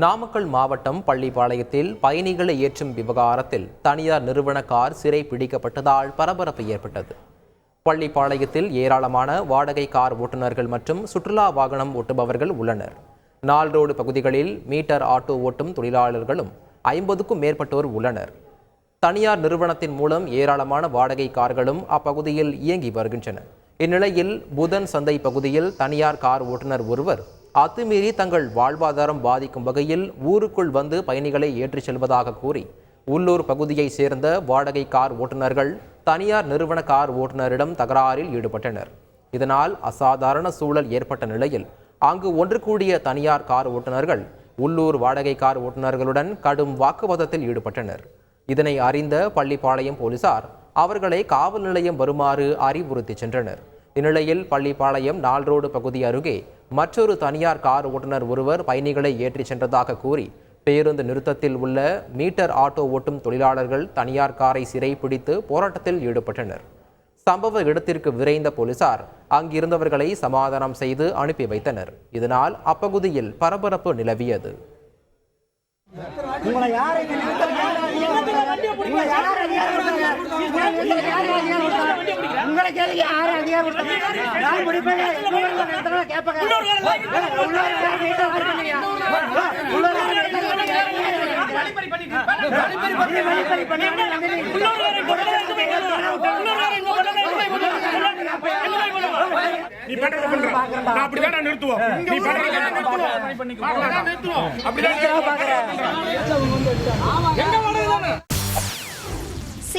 நாமக்கல் மாவட்டம் பள்ளிப்பாளையத்தில் பயணிகளை ஏற்றும் விவகாரத்தில் தனியார் நிறுவன கார் சிறை பிடிக்கப்பட்டதால் பரபரப்பு ஏற்பட்டது. பள்ளிப்பாளையத்தில் ஏராளமான வாடகை கார் ஓட்டுநர்கள் மற்றும் சுற்றுலா வாகனம் ஓட்டுபவர்கள் உள்ளனர். நால் ரோடு பகுதிகளில் மீட்டர் ஆட்டோ ஓட்டும் தொழிலாளர்களும் ஐம்பதுக்கும் மேற்பட்டோர் உள்ளனர். தனியார் நிறுவனத்தின் மூலம் ஏராளமான வாடகை கார்களும் அப்பகுதியில் இயங்கி வருகின்றன. இந்நிலையில் புதன் சந்தை பகுதியில் தனியார் கார் ஓட்டுநர் ஒருவர் அத்துமீறி தங்கள் வாழ்வாதாரம் பாதிக்கும் வகையில் ஊருக்குள் வந்து பயணிகளை ஏற்றிச் செல்வதாக கூறி உள்ளூர் பகுதியைச் சேர்ந்த வாடகை கார் ஓட்டுநர்கள் தனியார் நிறுவன கார் ஓட்டுநரிடம் தகராறில் ஈடுபட்டனர். இதனால் அசாதாரண சூழல் ஏற்பட்ட நிலையில் அங்கு ஒன்று கூடிய தனியார் கார் ஓட்டுநர்கள் உள்ளூர் வாடகை கார் ஓட்டுநர்களுடன் கடும் வாக்குவாதத்தில் ஈடுபட்டனர். இதனை அறிந்த பள்ளிப்பாளையம் போலீசார் அவர்களை காவல் நிலையம் வருமாறு அறிவுறுத்தி சென்றனர். இந்நிலையில் பள்ளிப்பாளையம் நால் ரோடு பகுதி அருகே மற்றொரு தனியார் கார் ஓட்டுநர் ஒருவர் பயணிகளை ஏற்றிச் சென்றதாக கூறி பேருந்து நிறுத்தத்தில் உள்ள மீட்டர் ஆட்டோ ஓட்டும் தொழிலாளர்கள் தனியார் காரை சிறைப்பிடித்து போராட்டத்தில் ஈடுபட்டனர். சம்பவ இடத்திற்கு விரைந்த போலீசார் அங்கிருந்தவர்களை சமாதானம் செய்து அனுப்பி வைத்தனர். இதனால் அப்பகுதியில் பரபரப்பு நிலவியது. அதிகாரம் யார்? உங்களை கேளுங்க, யார் அதிகாரம் கேட்பாங்க. யார் அப்படி வந்தீங்க. நீ பண்றத பண்ற. நான் அப்படிதான் நிறுத்துவோம். நீ பண்றத நிறுத்துவோம். அப்படிதான்